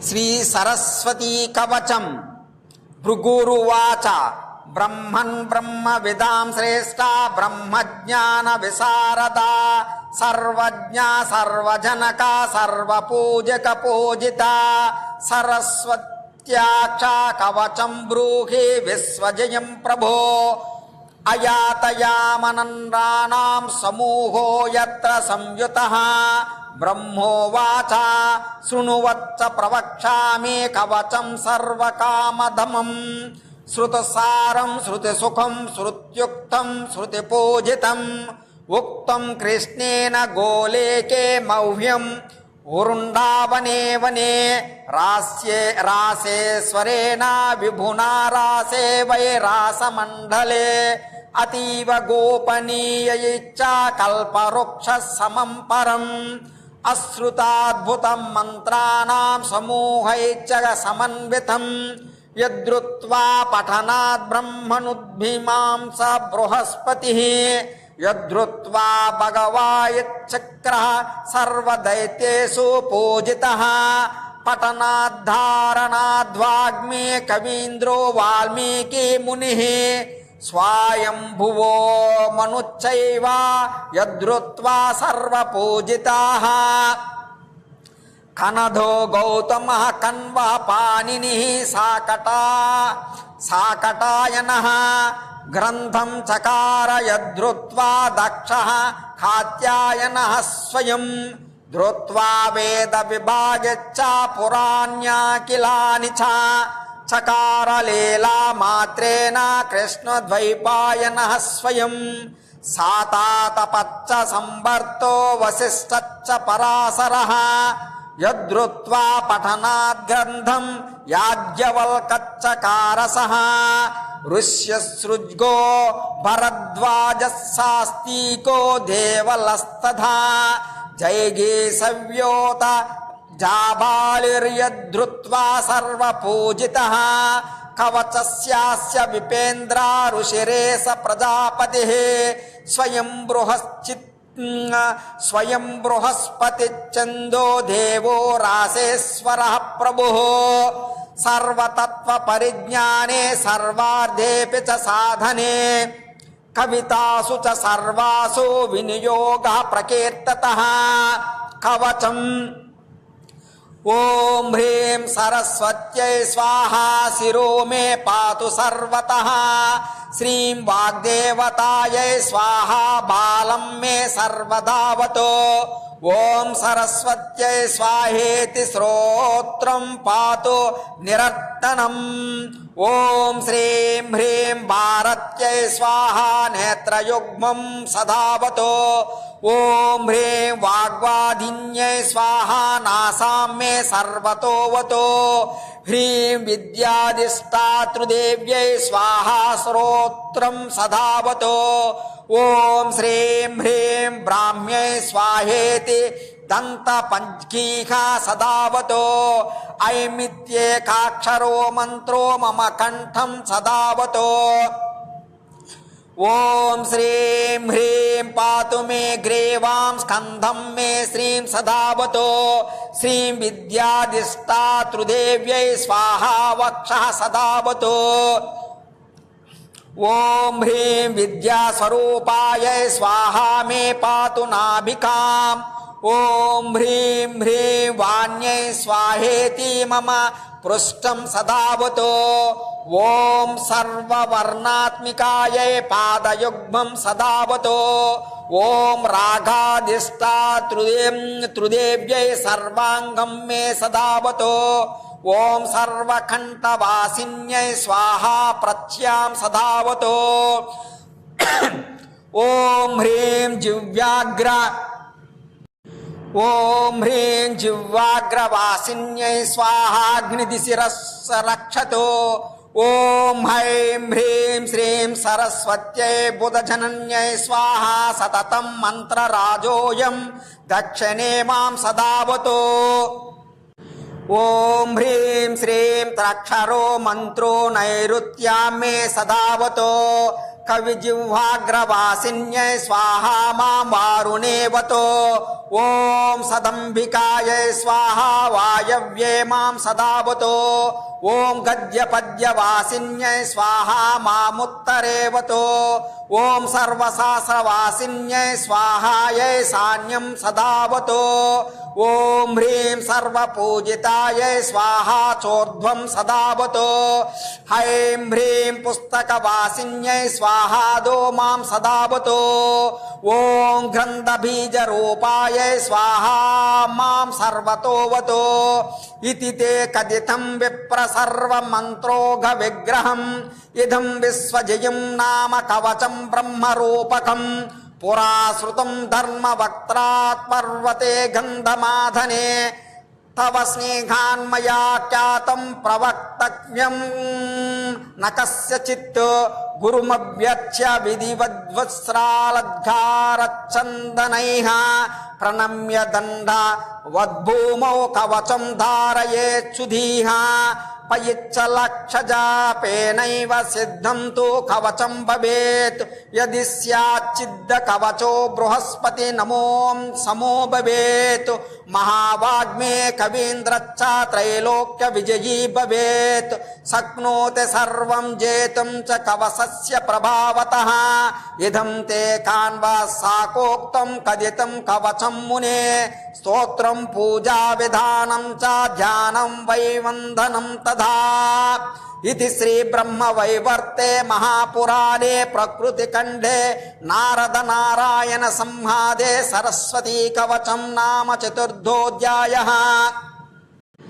శ్రీ సరస్వతీ కవచం భృగురువాచ బ్రహ్మన్ బ్రహ్మ విదాం శ్రేష్ట బ్రహ్మజ్ఞాన విశారద సర్వజ్ఞ సర్వజనక సర్వపూజక పూజిత సరస్వత్యాక్ష కవచం బ్రూహి విశ్వజయం ప్రభో అయాతయామనందానాం సమూహో యత్ర సంయుత బ్రహ్మోవాచ శృణువచ్చ ప్రవక్ష్యామి కవచం సర్వకామధమం. శృతసారం శృతిసుఖం శృత్యుక్తం శృతిపూజితం. ఉక్తం కృష్ణేన గోలేకే మౌహ్యం. ఉరుండావనే వనే రాస్యే రాసేశ్వరేణ విభునా రాసే వై రాసమండలే అతీవ గోపనీయ ఇచ్చా కల్పవృక్ష సమం పరం. अश्रुताद्भुतं मंत्राण समूह समन्वित यद्रुवा पठना ब्रह्मणुद्भिमां स बृहस्पति बृहस्पतिः यद्धृत्वा भगवायच्छक्रः सर्वदैत्येषु पूजितः कवींद्रो वाल्मीकि मुनि స్వాయంభువో మనుచ్చైవ యద్రుత్వా సర్వపూజితా. కనధో గౌతమ కన్వ పాణిని సాకటా సాకటాయన. గ్రంథం చకార యద్రుత్వా దక్ష కాత్యాయన స్వయం. ధృత్వా వేద విభాగచ్చ పురాణ్యాకిలాని చ. చకారలీలామాత్రేణ కృష్ణద్వైపాయన స్వయం. సాతాతపచ్చ సంవర్తో వశిష్ఠచ్చ పరాశర. యద్రుత్వా పఠనాద్గ్రంథం యాజ్ఞవల్కచ్చకారస. ఋష్యసృజ్గో భరద్వాజశాస్తికో దేవలస్తథా. జైగీసవ్యోత జాబాలిర్యద్ధృత్వా సర్వపూజితः కవచస్యాస్య విపేంద్ర ఋషిరేశ ప్రజాపతి స్వయం బృహశ్చిత్ స్వయం బృహస్పతి చందో దేవో రాసేశ్వర ప్రభు సర్వతత్వ పరిజ్ఞానే సర్వార్థేపి చ సాధనే కవితాసు చ సర్వాసు వినియోగ ప్రకీర్తత కవచం ఓం హ్రీం సరస్వత్యై స్వాహా శిరో మే పాతు సర్వత. శ్రీం వాగ్దేవతాయై స్వాహా బాలం మే సర్వదావతో. ఓం సరస్వత్యై స్వాహేతి శ్రోత్రం పాతు నిరర్తనం. ఓం శ్రీం హ్రీం భారత్యై స్వాహా నేత్రయుగ్మం సదావతో ఓం హ్రీం వాగ్వాదిన్యై స్వాహా నాసాం మే సర్వతోవతో హ్రీం విద్యాదిష్టాతృదేవ్యై స్వాహా శ్రోత్రం సదావతో ఓం శ్రీం హ్రీం బ్రాహ్మ్యై స్వాహేతి దంత పంచీఖా సదావతో ఐమిత్యేకాక్షరో మంత్రో మమ కంఠం సదావతో ఓం శ్రీం హ్రీం పాతు మే గ్రీవాం స్కంధం మే శ్రీం సదావతో శ్రీం విద్యాదిష్టాతృదేవ్యై స్వాహా వక్ష సదావతో ఓం హ్రీం విద్యాస్వరూపాయ స్వాహా మే పాతు నాభికాం ఓం హ్రీం హ్రీం వాణ్యై స్వాహేతి మమ పృష్టం సదావతో. ఓం సర్వవర్ణాత్మికాయై పాదయుగ్మం సదావతో. ఓం రాగాదిష్టా త్రుదేం త్రుదేవ్యై సర్వాంగం మే సదావతో. ఓం సర్వకంఠవాసిన్యై స్వాహా ప్రత్యాం సదావతో. ఓం హ్రీం జివ్యాగ్ర ఓం హ్రీం జివ్వాగ్రవాసిన్యై స్వాహాగ్నిదిశిరస్సరక్షతో. ఓం హైం హ్రీం శ్రీం సరస్వత్యై బుధజనన్యై స్వాహా సతతం మంత్రరాజోయం. దక్షిణే మాం సదావతో. ఓం హ్రీం శ్రీం త్రక్షరో మంత్రో నైరుత్యాం మే సదావతో. కవిజిహ్వాగ్రవాసిన్యై స్వాహా మాం వారుణేవతో. ఓం సదంబికాయై స్వాహా వాయవ్యే మాం సదావతో. ఓం గద్యపద్యవాసిన్యై స్వాహా మాముత్తరేవతో. ఓం సర్వశాస్త్రవాసిన్యై స్వాహాయై సాన్యం సదావతో. ఓం హ్రీం సర్వపూజితాయై స్వాహా చోర్ధ్వం సదావతో. హైం హ్రీం పుస్తకవాసిన్యై స్వాహాదో మాం సదావతో. ఓం గ్రంథబీజరూపాయై స్వాహా మాం సర్వతోవతో. ఇతి తే కథితం విప్ర సర్వమంత్రోఘ విగ్రహం. ఇదం విశ్వజయం నామ కవచం బ్రహ్మరూపకం. పురాశ్రుతం ధర్మ ధర్మవక్త్రాత్ గంధమాధనే. తవ స్నేహాన్మయా ఖ్యాతం ప్రవక్తవ్యం న కస్యచిత్ గురుమభ్యర్చ్య ప్రణమ్య దండ వద్భూమౌ కవచం ధారయేచ్చుధీః పయిచ్చ पयिच्छलक्षजापेनैव सिद्धं तु कवचं भवेत्। यदि स्याच्चिद्दकवचो बृहस्पतिनमों समो भवेत्। భవేత్ మహావాగ్మే కవీంద్రచ్చ త్రైలోక్య విజయీ భవేత్. శక్నోతి సర్వం జేతుం చ కవసస్య ప్రభావతః. ఇదం తే కాన్వాస్ సాకోక్తం కదితం కవచం మునే. స్తోత్రం పూజా విధానం ఇది శ్రీ బ్రహ్మ వైవర్తే మహాపురాణే ప్రకృతి ఖండే నారద నారాయణ సంహాదే సరస్వతీ కవచం నామ చతుర్థోధ్యాయ